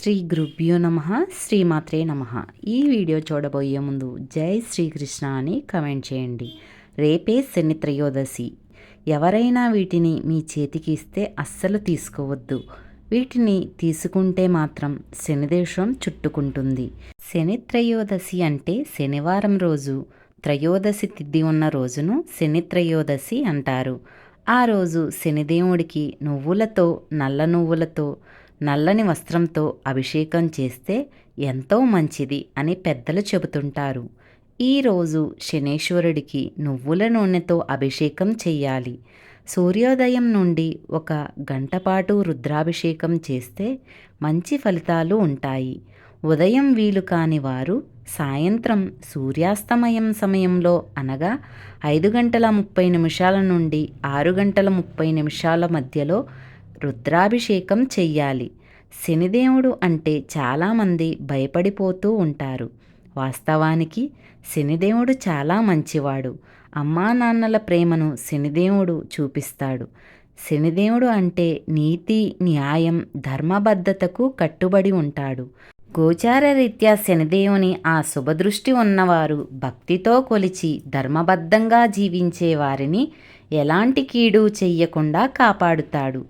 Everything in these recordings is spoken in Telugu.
శ్రీ గురుభ్యో నమ శ్రీమాత్రే నమ. ఈ వీడియో చూడబోయే ముందు జై శ్రీకృష్ణ అని కమెంట్ చేయండి. రేపే శని త్రయోదశి. ఎవరైనా వీటిని మీ చేతికి ఇస్తే అస్సలు తీసుకోవద్దు. వీటిని తీసుకుంటే మాత్రం శనిదేశం చుట్టుకుంటుంది. శని త్రయోదశి అంటే శనివారం రోజు త్రయోదశి తిథి ఉన్న రోజును శని త్రయోదశి అంటారు. ఆ రోజు శనిదేవుడికి నువ్వులతో నల్ల నువ్వులతో నల్లని వస్త్రంతో అభిషేకం చేస్తే ఎంతో మంచిది అని పెద్దలు చెబుతుంటారు. ఈరోజు శనేశ్వరుడికి నువ్వుల నూనెతో అభిషేకం చెయ్యాలి. సూర్యోదయం నుండి ఒక గంటపాటు రుద్రాభిషేకం చేస్తే మంచి ఫలితాలు ఉంటాయి. ఉదయం వీలు కాని వారు సాయంత్రం సూర్యాస్తమయం సమయంలో అనగా ఐదు గంటల ముప్పై నిమిషాల నుండి ఆరు గంటల ముప్పై నిమిషాల మధ్యలో రుద్రాభిషేకం చెయ్యాలి. శనిదేవుడు అంటే చాలామంది భయపడిపోతూ ఉంటారు. వాస్తవానికి శనిదేవుడు చాలా మంచివాడు. అమ్మా నాన్నల ప్రేమను శనిదేవుడు చూపిస్తాడు. శనిదేవుడు అంటే నీతి న్యాయం ధర్మబద్ధతకు కట్టుబడి ఉంటాడు. గోచార రీత్యా శనిదేవుని ఆ శుభదృష్టి ఉన్నవారు భక్తితో కొలిచి ధర్మబద్ధంగా జీవించే వారిని ఎలాంటి కీడు చెయ్యకుండా కాపాడుతాడు.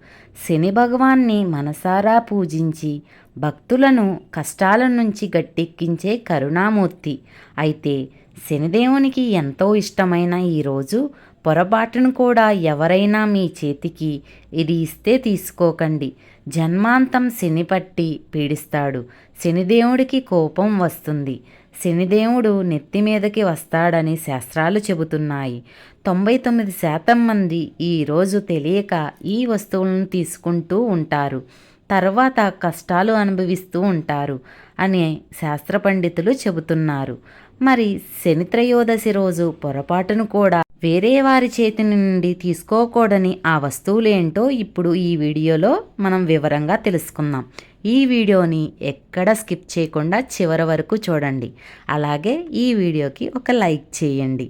శని భగవాన్ని మనసారా పూజించి భక్తులను కష్టాల నుంచి గట్టెక్కించే కరుణామూర్తి. అయితే శనిదేవునికి ఎంతో ఇష్టమైన ఈరోజు పొరపాటును కూడా ఎవరైనా మీ చేతికి ఇది ఇస్తే తీసుకోకండి. జన్మాంతం శని పట్టి పీడిస్తాడు. శనిదేవుడికి కోపం వస్తుంది. శనిదేవుడు నెత్తి మీదకి వస్తాడని శాస్త్రాలు చెబుతున్నాయి. తొంభై తొమ్మిది శాతం మంది ఈరోజు తెలియక ఈ వస్తువులను తీసుకుంటూ ఉంటారు. తర్వాత కష్టాలు అనుభవిస్తూ ఉంటారు అని శాస్త్ర పండితులు చెబుతున్నారు. మరి శని త్రయోదశి రోజు పొరపాటును కూడా వేరే వారి చేతి నుండి తీసుకోకూడని ఆ వస్తువులేంటో ఇప్పుడు ఈ వీడియోలో మనం వివరంగా తెలుసుకుందాం. ఈ వీడియోని ఎక్కడ స్కిప్ చేయకుండా చివరి వరకు చూడండి. అలాగే ఈ వీడియోకి ఒక లైక్ చేయండి.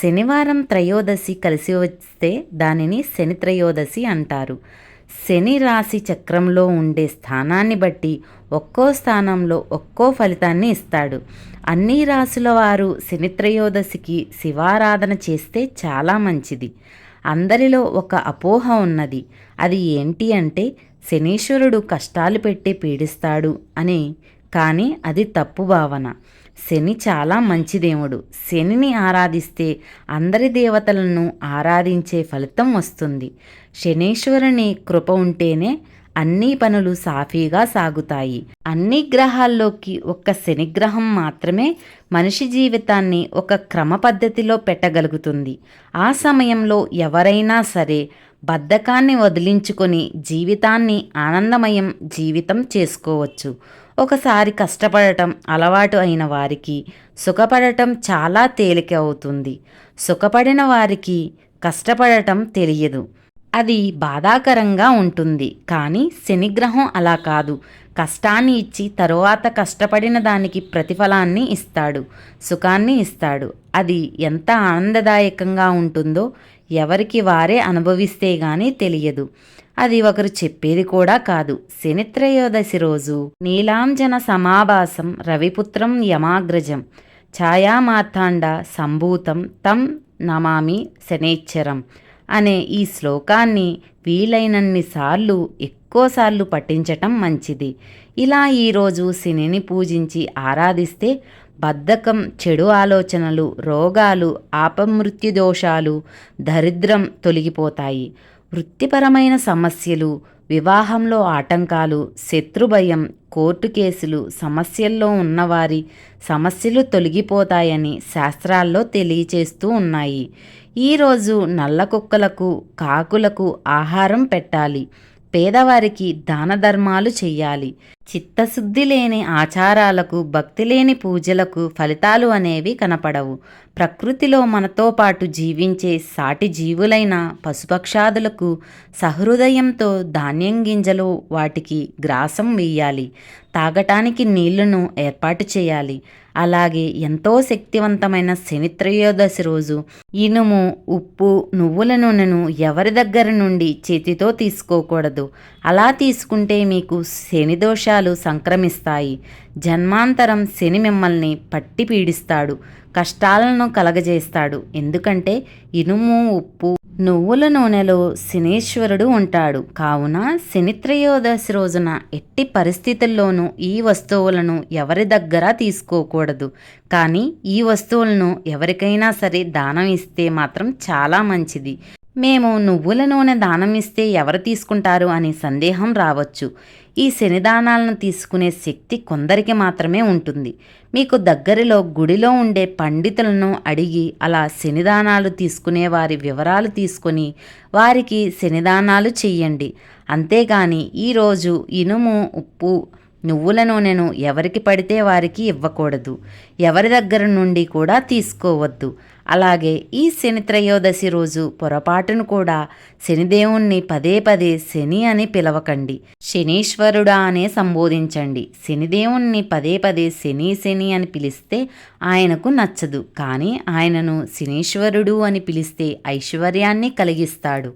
శనివారం త్రయోదశి కలిసి వస్తే దానిని శని త్రయోదశి అంటారు. శని రాశి చక్రంలో ఉండే స్థానాన్ని బట్టి ఒక్కో స్థానంలో ఒక్కో ఫలితాన్ని ఇస్తాడు. అన్ని రాశుల వారు శనిత్రయోదశికి శివారాధన చేస్తే చాలా మంచిది. అందరిలో ఒక అపోహ ఉన్నది. అది ఏంటి అంటే శనీశ్వరుడు కష్టాలు పెట్టి పీడిస్తాడు అని. కానీ అది తప్పు భావన. శని చాలా మంచి దేవుడు. శనిని ఆరాధిస్తే అందరి దేవతలను ఆరాధించే ఫలితం వస్తుంది. శనీశ్వరుని కృప ఉంటేనే అన్ని పనులు సాఫీగా సాగుతాయి. అన్ని గ్రహాల్లోకి ఒక్క శనిగ్రహం మాత్రమే మనిషి జీవితాన్ని ఒక క్రమ పద్ధతిలో పెట్టగలుగుతుంది. ఆ సమయంలో ఎవరైనా సరే బద్ధకాన్ని వదిలించుకొని జీవితాన్ని ఆనందమయం జీవితం చేసుకోవచ్చు. ఒకసారి కష్టపడటం అలవాటు అయిన వారికి సుఖపడటం చాలా తేలిక అవుతుంది. సుఖపడిన వారికి కష్టపడటం తెలియదు. అది బాధాకరంగా ఉంటుంది. కానీ శనిగ్రహం అలా కాదు. కష్టాన్ని ఇచ్చి తరువాత కష్టపడిన దానికి ప్రతిఫలాన్ని ఇస్తాడు. సుఖాన్ని ఇస్తాడు. అది ఎంత ఆనందదాయకంగా ఉంటుందో ఎవరికి వారే అనుభవిస్తే గానీ తెలియదు. అది ఒకరు చెప్పేది కూడా కాదు. శనిత్రయోదశి రోజు నీలాంజన సమాభాసం రవిపుత్రం యమాగ్రజం ఛాయామార్తాండ సంభూతం తం నమామి శనేచ్చరం అనే ఈ శ్లోకాన్ని వీలైనన్ని సార్లు ఎక్కువసార్లు పఠించటం మంచిది. ఇలా ఈరోజు శనిని పూజించి ఆరాధిస్తే బద్ధకం చెడు ఆలోచనలు రోగాలు ఆపమృత్యు దోషాలు దరిద్రం తొలగిపోతాయి. వృత్తిపరమైన సమస్యలు వివాహంలో ఆటంకాలు శత్రుభయం కోర్టు కేసులు సమస్యల్లో ఉన్నవారి సమస్యలు తొలగిపోతాయని శాస్త్రాల్లో తెలియచేస్తూ ఉన్నాయి. ఈరోజు నల్ల కుక్కలకు కాకులకు ఆహారం పెట్టాలి. పేదవారికి దాన ధర్మాలు చెయ్యాలి. చిత్తశుద్ధి లేని ఆచారాలకు భక్తి లేని పూజలకు ఫలితాలు అనేవి కనపడవు. ప్రకృతిలో మనతో పాటు జీవించే సాటి జీవులైన పశుపక్షాదులకు సహృదయంతో ధాన్యం గింజలు వాటికి గ్రాసం వేయాలి తాగటానికి నీళ్ళను ఏర్పాటు చేయాలి. అలాగే ఎంతో శక్తివంతమైన శనిత్రయోదశి రోజు ఇనుము ఉప్పు నువ్వుల నూనెను ఎవరి దగ్గర నుండి చేతితో తీసుకోకూడదు. అలా తీసుకుంటే మీకు శని దోషాలు దోషాలు సంక్రమిస్తాయి. జన్మాంతరం శని మిమ్మల్ని పట్టి పీడిస్తాడు. కష్టాలను కలగజేస్తాడు. ఎందుకంటే ఇనుము ఉప్పు నువ్వుల నూనెలో శనీశ్వరుడు ఉంటాడు. కావున శనిత్రయోదశి రోజున ఎట్టి పరిస్థితుల్లోనూ ఈ వస్తువులను ఎవరి దగ్గర తీసుకోకూడదు. కానీ ఈ వస్తువులను ఎవరికైనా సరే దానం ఇస్తే మాత్రం చాలా మంచిది. మేము నువ్వుల నూనె దానం ఇస్తే ఎవరు తీసుకుంటారు అని సందేహం రావచ్చు. ఈ శనిదానాలను తీసుకునే శక్తి కొందరికి మాత్రమే ఉంటుంది. మీకు దగ్గరలో గుడిలో ఉండే పండితులను అడిగి అలా శనిదానాలు తీసుకునే వారి వివరాలు తీసుకొని వారికి శనిదానాలు చెయ్యండి. అంతేగాని ఈరోజు ఇనుము ఉప్పు నువ్వుల నూనెను ఎవరికి పడితే వారికి ఇవ్వకూడదు. ఎవరి దగ్గర నుండి కూడా తీసుకోవద్దు. అలాగే ఈ శని త్రయోదశి రోజు పొరపాటును కూడా శనిదేవుణ్ణి పదే పదే శని అని పిలవకండి. శనీశ్వరుడా అనే సంబోధించండి. శనిదేవుణ్ణి పదే పదే శని శని అని పిలిస్తే ఆయనకు నచ్చదు. కానీ ఆయనను శనీశ్వరుడు అని పిలిస్తే ఐశ్వర్యాన్ని కలిగిస్తాడు.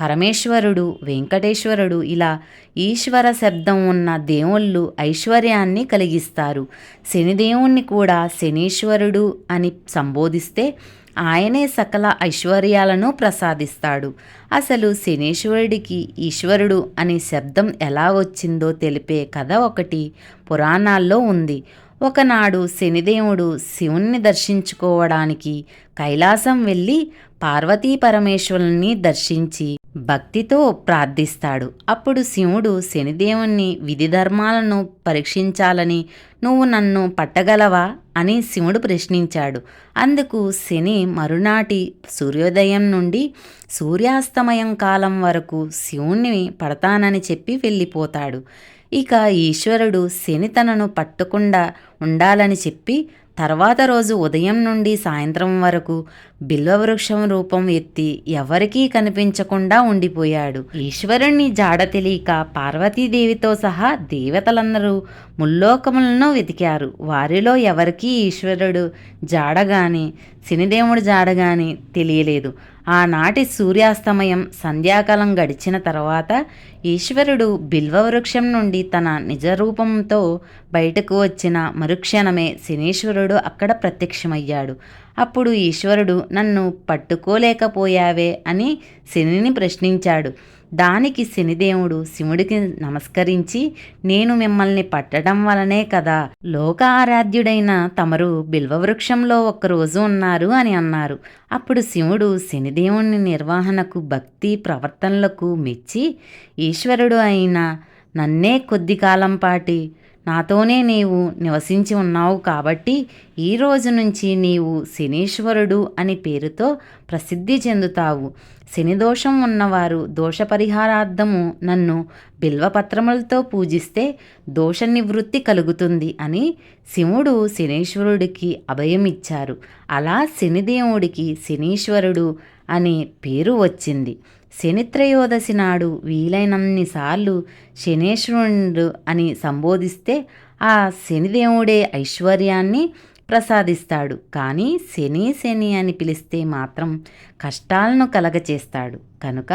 పరమేశ్వరుడు వెంకటేశ్వరుడు ఇలా ఈశ్వర శబ్దం ఉన్న దేవుళ్ళు ఐశ్వర్యాన్ని కలిగిస్తారు. శనిదేవుణ్ణి కూడా శనీశ్వరుడు అని సంబోధిస్తే ఆయనే సకల ఐశ్వర్యాలను ప్రసాదిస్తాడు. అసలు శనీశ్వరుడికి ఈశ్వరుడు అనే శబ్దం ఎలా వచ్చిందో తెలిపే కథ ఒకటి పురాణాల్లో ఉంది. ఒకనాడు శనిదేవుడు శివుణ్ణి దర్శించుకోవడానికి కైలాసం వెళ్ళి పార్వతీ పరమేశ్వరుల్ని దర్శించి భక్తితో ప్రార్థిస్తాడు. అప్పుడు శివుడు శనిదేవుణ్ణి విధి ధర్మాలను పరీక్షించాలని నువ్వు నన్ను పట్టగలవా? అని శివుడు ప్రశ్నించాడు. అందుకు శని మరునాటి సూర్యోదయం నుండి సూర్యాస్తమయం కాలం వరకు శివుణ్ణి పడతానని చెప్పి వెళ్ళిపోతాడు. ఇక ఈశ్వరుడు శని తనను పట్టకుండా ఉండాలని చెప్పి తర్వాత రోజు ఉదయం నుండి సాయంత్రం వరకు బిల్వవృక్షం రూపం ఎత్తి ఎవరికీ కనిపించకుండా ఉండిపోయాడు. ఈశ్వరుణ్ణి జాడ తెలియక పార్వతీదేవితో సహా దేవతలందరూ ముల్లోకములను వెతికారు. వారిలో ఎవరికీ ఈశ్వరుడు జాడగాని శనిదేవుడు జాడగాని తెలియలేదు. ఆనాటి సూర్యాస్తమయం సంధ్యాకాలం గడిచిన తర్వాత ఈశ్వరుడు బిల్వవృక్షం నుండి తన నిజరూపంతో బయటకు వచ్చిన మరుక్షణమే శనీశ్వరుడు అక్కడ ప్రత్యక్షమయ్యాడు. అప్పుడు ఈశ్వరుడు నన్ను పట్టుకోలేకపోయావే అని శనిని ప్రశ్నించాడు. దానికి శనిదేవుడు శివుడికి నమస్కరించి నేను మిమ్మల్ని పట్టడం వలనే కదా లోక ఆరాధ్యుడైన తమరు బిల్వవృక్షంలో ఒక్కరోజు ఉన్నారు అని అన్నారు. అప్పుడు శివుడు శనిదేవుని నిర్వహణకు భక్తి ప్రవర్తనలకు మెచ్చి ఈశ్వరుడు అయిన నన్నే కొద్ది కాలం పాటి నాతోనే నీవు నివసించి ఉన్నావు కాబట్టి ఈ రోజు నుంచి నీవు శనీశ్వరుడు అని పేరుతో ప్రసిద్ధి చెందుతావు. శని దోషం ఉన్నవారు దోష పరిహారార్థము నన్ను బిల్వపత్రములతో పూజిస్తే దోష నివృత్తి కలుగుతుంది అని శివుడు శనీశ్వరుడికి అభయమిచ్చారు. అలా శనిదేవుడికి శనీశ్వరుడు అనే పేరు వచ్చింది. శనిత్రయోదశి నాడు వీలైనన్నిసార్లు శనేశ్వరుడు అని సంబోధిస్తే ఆ శనిదేవుడే ఐశ్వర్యాన్ని ప్రసాదిస్తాడు. కానీ శని శని అని పిలిస్తే మాత్రం కష్టాలను కలగచేస్తాడు. కనుక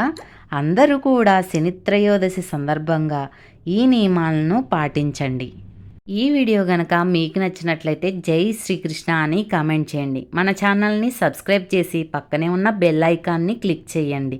అందరూ కూడా శనిత్రయోదశి సందర్భంగా ఈ నియమాలను పాటించండి. ఈ వీడియో కనుక మీకు నచ్చినట్లయితే జై శ్రీకృష్ణ అని కామెంట్ చేయండి. మన ఛానల్ని సబ్స్క్రైబ్ చేసి పక్కనే ఉన్న బెల్ ఐకాన్ని క్లిక్ చేయండి.